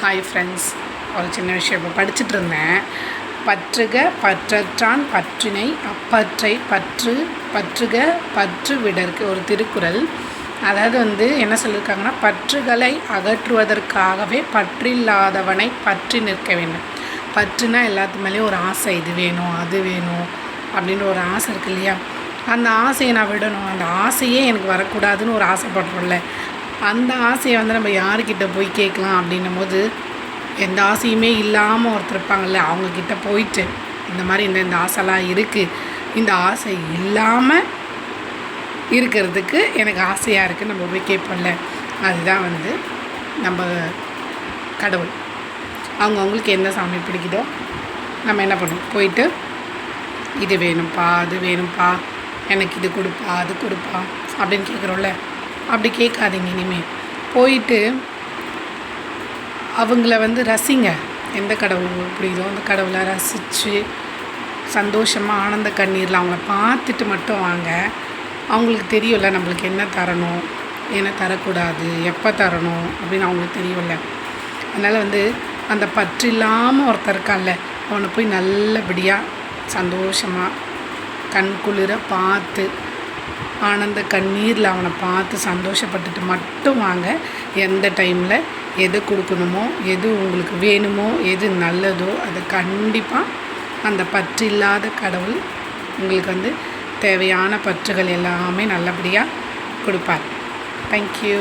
Hi friends ஒரு சின்ன விஷயம் இப்போ படிச்சுட்டு இருந்தேன் பற்றுக பற்றற்றான் பற்றினை அப்பற்றை பற்று பற்றுக பற்று விடற்கு ஒரு திருக்குறள். அதாவது வந்து என்ன சொல்லியிருக்காங்கன்னா பற்றுகளை அகற்றுவதற்காகவே பற்றில்லாதவனை பற்றி நிற்க வேண்டும். பற்றுனா எல்லாத்து மேலேயும் ஒரு ஆசை இது வேணும் அது வேணும் அப்படின்ற ஒரு ஆசை இருக்கு இல்லையா? அந்த ஆசையை நான் விடணும். அந்த ஆசையே எனக்கு வரக்கூடாதுன்னு ஒரு ஆசைப்படுறோம்ல. அந்த ஆசையை வந்து நம்ம யாருக்கிட்ட போய் கேட்கலாம் அப்படின்னும் போது எந்த ஆசையுமே இல்லாமல் ஒருத்தர் இருப்பாங்கள்ல அவங்கக்கிட்ட போயிட்டு இந்த மாதிரி இந்த இந்த ஆசைலாம் இருக்குது இந்த ஆசை இல்லாமல் இருக்கிறதுக்கு எனக்கு ஆசையாக இருக்குது நம்ம போய் கேட்போம்ல. அதுதான் வந்து நம்ம கடவுள். அவங்கவுங்களுக்கு என்ன சாமி பிடிக்குதோ நம்ம என்ன பண்ணுவோம்? போயிட்டு இது வேணும்ப்பா அது வேணும்ப்பா எனக்கு இது கொடுப்பா அது கொடுப்பா அப்படின்னு கேட்குறோம்ல. அப்படி கேட்காதீங்க இனிமேல் போயிட்டு அவங்கள வந்து ரசிங்க. எந்த கடவுள் பிடிக்குதோ அந்த கடவுளை ரசித்து சந்தோஷமாக ஆனந்த கண்ணீரில் அவங்கள பார்த்துட்டு மட்டும் வாங்க. அவங்களுக்கு தெரியும்ல நம்மளுக்கு என்ன தரணும்? என்ன தரக்கூடாது? எப்போ தரணும்? அப்படின்னு அவங்களுக்கு தெரியும்ல. அதனால் வந்து அந்த பற்று இல்லாமல் ஒருத்தர் இருக்கான்ல அவனை போய் நல்லபடியாக சந்தோஷமாக கண் குளிர பார்த்து ஆனந்த கண்ணீரில் அவனை பார்த்து சந்தோஷப்பட்டுட்டு மட்டும் வாங்க. எந்த டைமில் எது கொடுக்கணுமோ எது உங்களுக்கு வேணுமோ எது நல்லதோ அதை கண்டிப்பாக அந்த பற்று இல்லாத கடவுள் உங்களுக்கு வந்து தேவையான பற்றுகள் எல்லாமே நல்லபடியாக கொடுப்பார். தேங்க்யூ